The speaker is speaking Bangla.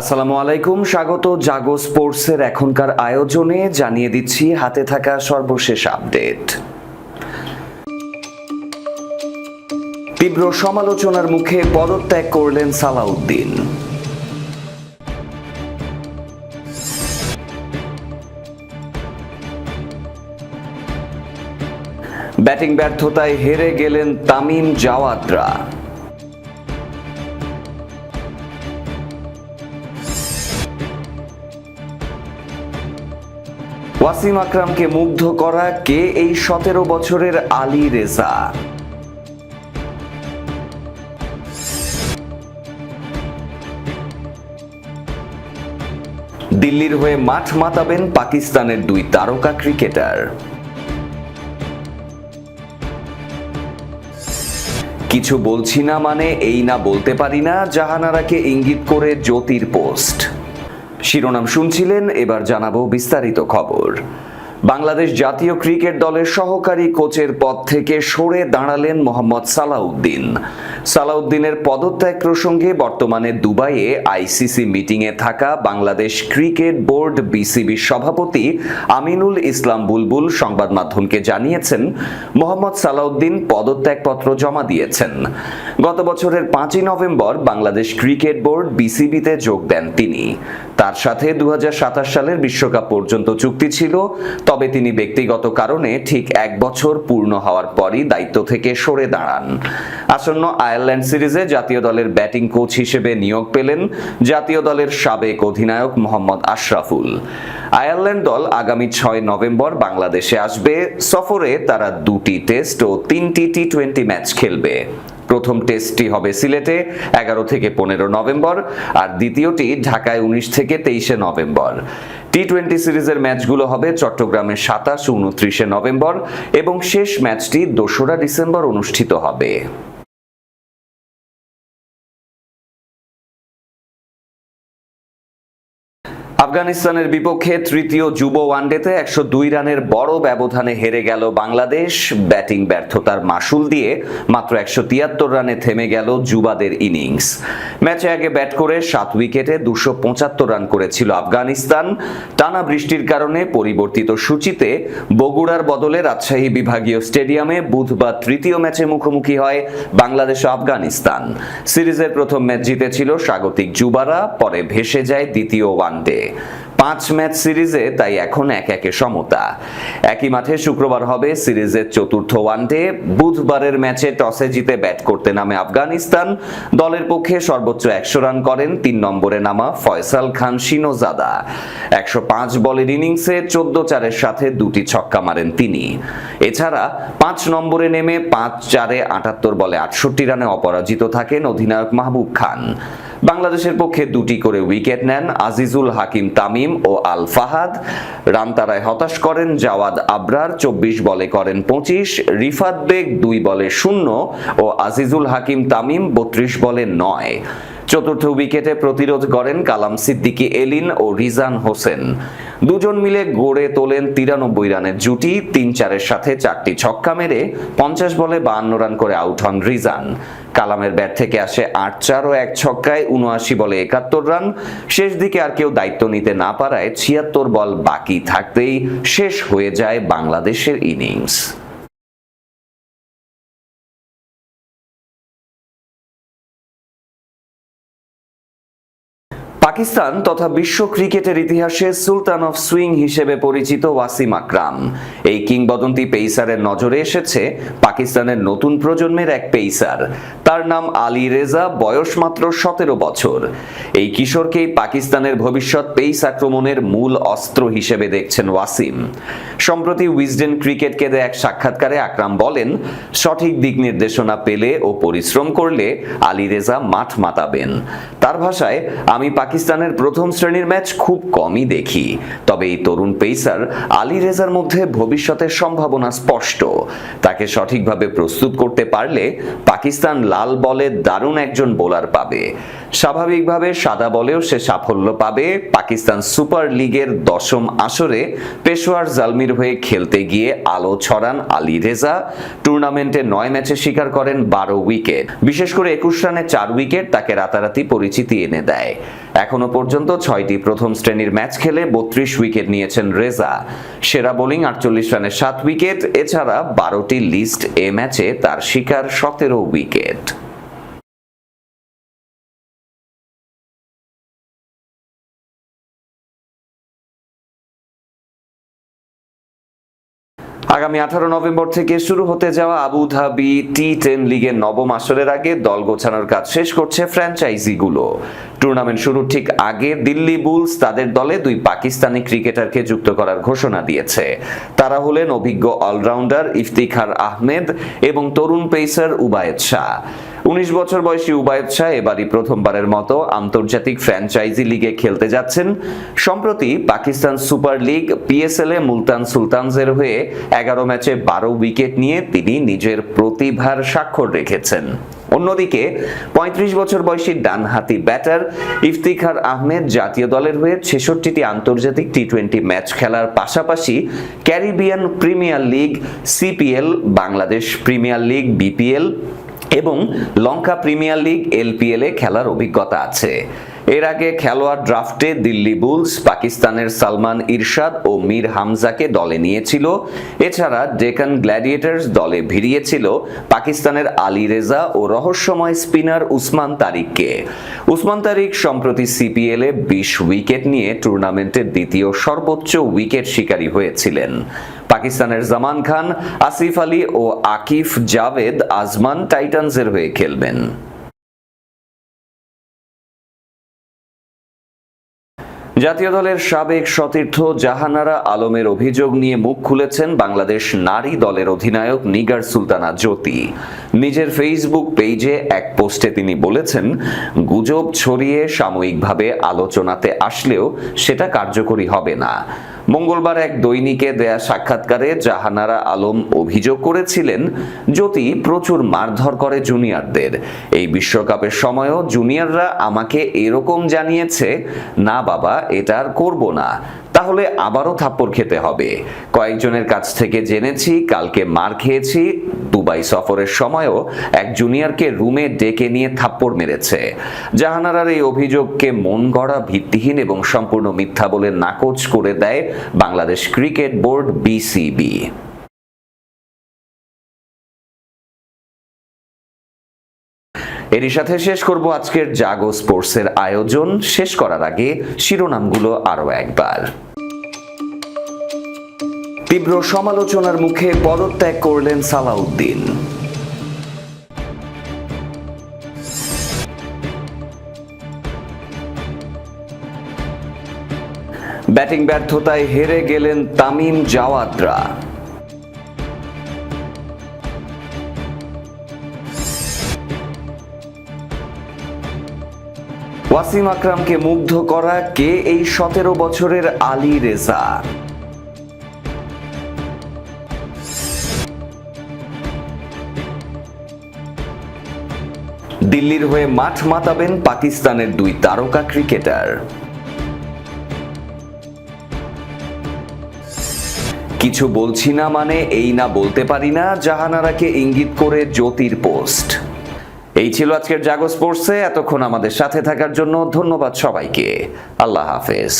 আসসালামু আলাইকুম। স্বাগত জাগো স্পোর্টসের এখনকার আয়োজনে। জানিয়ে দিচ্ছি, হাতে থাকা সর্বশেষ আপডেট। তীব্র সমালোচনার মুখে পদত্যাগ করলেন সালাউদ্দিন। ব্যাটিং ব্যর্থতায় হেরে গেলেন তামিম জাওয়াদরা। ওয়াসিম আকরামকে মুগ্ধ করা কে এই সতেরো বছরের আলী রেজা? দিল্লির হয়ে মাঠ মাতাবেন পাকিস্তানের দুই তারকা ক্রিকেটার। কিছু বলছি না মানে এই না বলতে পারি না, জাহানারাকে ইঙ্গিত করে জ্যোতির পোস্ট। শিরোনাম শুনছিলেন, এবার জানাব বিস্তারিত খবর। বাংলাদেশ জাতীয় ক্রিকেট দলের সহকারী কোচের পদ থেকে সরে দাঁড়ালেন মোহাম্মদ সালাউদ্দিন। সালাউদ্দিনের পদত্যাগ প্রসঙ্গে বর্তমানে দুবাইয়ে আইসিসি মিটিংয়ে থাকা বাংলাদেশ ক্রিকেট বোর্ড বিসিবির সভাপতি আমিনুল ইসলাম বুলবুল সংবাদ মাধ্যমকে জানিয়েছেন, মোহাম্মদ সালাউদ্দিন পদত্যাগপত্র জমা দিয়েছেন। গত বছরের পাঁচই নভেম্বর বাংলাদেশ ক্রিকেট বোর্ড বিসিবিতে যোগ দেন তিনি। তার সাথে দু হাজার সাতাশ সালের বিশ্বকাপ পর্যন্ত চুক্তি ছিল, তবে তিনি ব্যক্তিগত কারণে ঠিক এক বছর পূর্ণ হওয়ার পরই দায়িত্ব থেকে সরে দাঁড়ান। আসন্ন আয়ারল্যান্ড সিরিজে জাতীয় দলের ব্যাটিং কোচ হিসেবে নিয়োগ পেলেন জাতীয় দলের সাবেক অধিনায়ক মোহাম্মদ আশরাফুল। আয়ারল্যান্ড দল আগামী ছয় নভেম্বর বাংলাদেশে আসবে। সফরে তারা দুটি টেস্ট ও তিনটি টি টোয়েন্টি ম্যাচ খেলবে। প্রথম টেস্টটি হবে সিলেটে এগারো থেকে পনেরো নভেম্বর আর দ্বিতীয়টি ঢাকায় উনিশ থেকে তেইশে নভেম্বর। টি টোয়েন্টি সিরিজের ম্যাচগুলো হবে চট্টগ্রামে সাতাশ, উনত্রিশে নভেম্বর এবং শেষ ম্যাচটি দোসরা ডিসেম্বর অনুষ্ঠিত হবে। আফগানিস্তানের বিপক্ষে তৃতীয় যুব ওয়ানডেতে একশো দুই রানের বড় ব্যবধানে হেরে গেল বাংলাদেশ। ব্যাটিং ব্যর্থতার মাসুল দিয়ে মাত্র একশো তিয়াত্তর রানে থেমে গেল যুবাদের ইনিংস। ম্যাচে আগে ব্যাট করে সাত উইকেটে দুশো পঁচাত্তর রান করেছিল আফগানিস্তান। টানা বৃষ্টির কারণে পরিবর্তিত সূচিতে বগুড়ার বদলে রাজশাহী বিভাগীয় স্টেডিয়ামে বুধবার তৃতীয় ম্যাচে মুখোমুখি হয় বাংলাদেশ ও আফগানিস্তান। সিরিজের প্রথম ম্যাচ জিতেছিল স্বাগতিক যুবারা, পরে ভেসে যায় দ্বিতীয় ওয়ানডে। পাঁচ ম্যাচ সিরিজে, তাই এখন এক একে সমতা। একই মাঠে শুক্রবার হবে সিরিজের চতুর্থ ওয়ানডে। বুধবারের ম্যাচে টসে জিতে ব্যাট করতে নামে আফগানিস্তান। দলের পক্ষে সর্বোচ্চ একশো রান করেন, তিন নম্বরে নামা ফয়সাল খান শিনোজাদা। একশো পাঁচ বলের ইনিংসে চোদ্দ চারের সাথে দুটি ছক্কা মারেন তিনি। এছাড়া পাঁচ নম্বরে নেমে পাঁচ চারে আটাত্তর বলে আটষট্টি রানে অপরাজিত থাকেন অধিনায়ক মাহবুব খান। বাংলাদেশের পক্ষে দুটি করে উইকেট নেন আজিজুল হাকিম তামিম ও আল ফাহাদ। রান তারায় হতাশ করেন জাওয়াদ আবরার, চব্বিশ বলে করেন পঁচিশ। রিফাত বেগ দুই বলে শূন্য ও আজিজুল হাকিম তামিম বত্রিশ বলে নয়। চতুর্থ উইকেটে প্রতিরোধ করেন কালাম সিদ্দিকী, এলিন ও রিজান হোসেন। দুজন মিলে গড়ে তোলেন তিরানব্বই রানের জুটি, তিন চারের সাথে চারটি ছক্কা মেরে পঞ্চাশ বলে বাহান্ন রান করে আউট হন রিজান। কালামের ব্যাট থেকে আসে আট চার ও এক ছক্কায় উনআশি বলে একাত্তর রান। শেষ দিকে আর কেউ দায়িত্ব নিতে না পারায় ছিয়াত্তর বল বাকি থাকতেই শেষ হয়ে যায় বাংলাদেশের ইনিংস। পাকিস্তান তথা বিশ্ব ক্রিকেটের ইতিহাসে সুলতান অফ সুইং হিসেবে পরিচিত ওয়াসিম আকরাম। এই কিংবদন্তি পেইসারের নজরে এসেছে পাকিস্তানের নতুন প্রজন্মের এক পেইসার তার নাম আলী রেজা, বয়স মাত্র সতেরো বছর। এই কিশোরকেই পাকিস্তানের ভবিষ্যৎ পেইস আক্রমণের মূল অস্ত্র হিসেবে দেখছেন ওয়াসিম। সম্প্রতি উইজডেন ক্রিকেটকে দেয়া এক সাক্ষাৎকারে আকরাম বলেন, সঠিক দিক নির্দেশনা পেলে ও পরিশ্রম করলে আলী রেজা মাঠ মাতাবেন। তার ভাষায়, আমি পাকিস্তানের প্রথম শ্রেণির ম্যাচ খুব কমই দেখি। তবে এই তরুণ পেইসার আলী রেজার মধ্যে ভবিষ্যতের সম্ভাবনা স্পষ্ট। তাকে সঠিকভাবে প্রস্তুত করতে পারলে পাকিস্তান লাল বলে দারুণ একজন বোলার পাবে? স্বাভাবিকভাবে সাদা বলেও সে সাফল্য পাবে। পাকিস্তান সুপার লিগের দশম আসরে পেশোয়ার জালমির হয়ে খেলতে গিয়ে আলো ছড়ান আলী রেজা। টুর্নামেন্টে নয় ম্যাচে শিকার করেন বারো উইকেট বিশেষ করে একুশ রানে চার উইকেট তাকে রাতারাতি পরিচিতি এনে দেয়। এখনও পর্যন্ত ছয়টি প্রথম শ্রেণির ম্যাচ খেলে বত্রিশ উইকেট নিয়েছেন রেজা। সেরা বোলিং আটচল্লিশ রানে সাত উইকেট এছাড়া বারোটি লিস্ট এ ম্যাচে তার শিকার সতেরো উইকেট। আগামী আঠারো নভেম্বর থেকে শুরু হতে যাওয়া আবুধাবি টি টেন লিগের নবম আসরের আগে দল গোছানোর কাজ শেষ করছে ফ্র্যাঞ্চাইজিগুলো। টুর্নামেন্ট শুরুর ঠিক আগে দিল্লি বুলস তাদের দলে দুই পাকিস্তানি ক্রিকেটারকে যুক্ত করার ঘোষণা দিয়েছে। তারা হলেন অভিজ্ঞ অলরাউন্ডার ইফতিখার আহমেদ এবং তরুণ পেসার উবায়েদ শাহ। উনিশ বছর বয়সী উবায়দ শাহ এবারই প্রথমবারের মতো আন্তর্জাতিক ফ্র্যাঞ্চাইজি লিগে খেলতে যাচ্ছেন। সম্প্রতি পাকিস্তান সুপার লিগ পিএসএল এ মুলতান সুলতানজের হয়ে এগারো ম্যাচে বারো উইকেট নিয়ে তিনি নিজের প্রতিভার স্বাক্ষর রেখেছেন। অন্যদিকে ৩৫ বছর বয়সী ডানহাতি ব্যাটার ইফতিখার আহমেদ জাতীয় দলের হয়ে ছেষট্টিটি আন্তর্জাতিক টি টোয়েন্টি ম্যাচ খেলার পাশাপাশি Caribbean premier league, CPL, Bangladesh premier league, BPL এবং লঙ্কা প্রিমিয়ার লিগ, এলপিএল এ খেলার অভিজ্ঞতা আছে। এর আগে খেলোয়াড় ড্রাফটে দিল্লি বুলস, পাকিস্তানের সালমান ইরশাদ ও মীর হামজাকে দলে নিয়েছিল। এছাড়া ডেকান গ্ল্যাডিয়েটার্স দলে ভিড়িয়েছিল পাকিস্তানের আলী রেজা ও রহস্যময় স্পিনার উসমান তারিককে। উসমান তারিক সম্প্রতি সিপিএল বিশ উইকেট নিয়ে টুর্নামেন্টের দ্বিতীয় সর্বোচ্চ উইকেট শিকারী হয়েছিলেন। পাকিস্তানের জামান খান, আসিফ আলী ও আকিফ জাভেদ আজমান টাইটানসের হয়ে খেলবেন। জাতীয় দলের সাবেক সতীর্থ জাহানারা আলমের অভিযোগ নিয়ে মুখ খুলেছেন বাংলাদেশ নারী দলের অধিনায়ক নিগার সুলতানা জ্যোতি। নিজের ফেসবুক পেজে এক পোস্টে তিনি বলেছেন, গুজব ছড়িয়ে সাময়িকভাবে আলোচনাতে আসলেও সেটা কার্যকরী হবে না। মঙ্গলবার এক দৈনিকে দেয়া সাক্ষাৎকারে জাহানারা আলম অভিযোগ করেছিলেন, জ্যোতি প্রচুর মারধর করে জুনিয়রদের। এই বিশ্বকাপের সময়ও জুনিয়ররা আমাকে এরকম জানিয়েছে, না বাবা, এটা আর করব না। তাহলে আবারও থাপ্পড় খেতে হবে। কয়েকজনের কাছ থেকে জেনেছি, কালকে মার খেয়েছি। দুবাই সফরের সময়ও এক জুনিয়রকে রুমে ডেকে নিয়ে থাপ্পড় মেরেছে। জাহানারার এই অভিযোগকে মন গড়া ভিত্তিহীন এবং সম্পূর্ণ মিথ্যা বলে নাকচ করে দেয় বাংলাদেশ ক্রিকেট বোর্ড বিসিবি। এরই সাথে শেষ করব আজকের জাগো স্পোর্টসের আয়োজন। শেষ করার আগে শিরোনামগুলো আরও একবার। তীব্র সমালোচনার মুখে পদত্যাগ করলেন সালাউদ্দিন। ব্যাটিং ব্যর্থতায় হেরে গেলেন তামিম জাওয়াদরা। ওয়াসিম আকরামকে মুগ্ধ করা কে এই সতেরো বছরের আলী রেজা? দিল্লির হয়ে মাঠ মাতাবেন পাকিস্তানের দুই তারকা ক্রিকেটার। কিছু বলছি না মানে এই না বলতে পারি না, জাহানারাকে ইঙ্গিত করে জ্যোতির পোস্ট। এই ছিল আজকের জাগো স্পোর্টসে, এতক্ষণ আমাদের সাথে থাকার জন্য ধন্যবাদ সবাইকে। আল্লাহ হাফেজ।